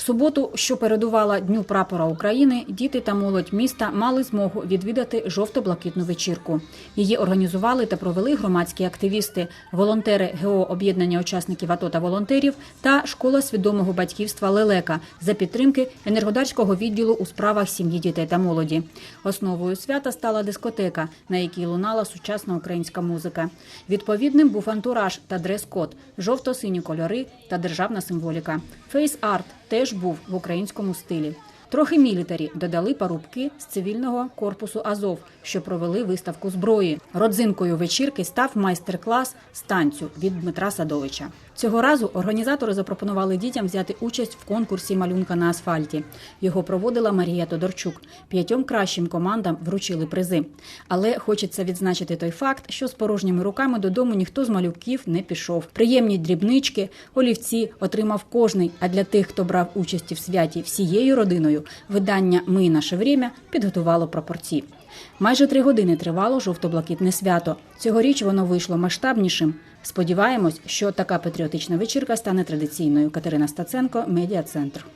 суботу, що передувала Дню прапора України, діти та молодь міста мали змогу відвідати жовто-блакитну вечірку. Її організували та провели громадські активісти, волонтери ГО об'єднання учасників АТО та волонтерів та школа свідомого батьківства Лелека за підтримки енергодарського відділу у справах сім'ї, дітей та молоді. Основою свята стала дискотека, на якій лунала сучасна українська музика. Відповідним був антураж та дрес-код, жовто-сині кольори та державна символіка. Фейс-арт теж був в українському стилі. Трохи мілітарі додали парубки з цивільного корпусу Азов, що провели виставку зброї. Родзинкою вечірки став майстер-клас з танцю від Дмитра Садовича. Цього разу організатори запропонували дітям взяти участь в конкурсі малюнка на асфальті. Його проводила Марія Тодорчук. П'ятьом кращим командам вручили призи. Але хочеться відзначити той факт, що з порожніми руками додому ніхто з малюків не пішов. Приємні дрібнички, олівці отримав кожний. А для тих, хто брав участь в святі всією родиною, видання Ми наше время підготувало прапорці. Майже три години тривало жовто-блакитне свято. Цьогоріч воно вийшло масштабнішим. Сподіваємось, що така патріотична вечірка стане традиційною. Катерина Стаценко, медіа центр.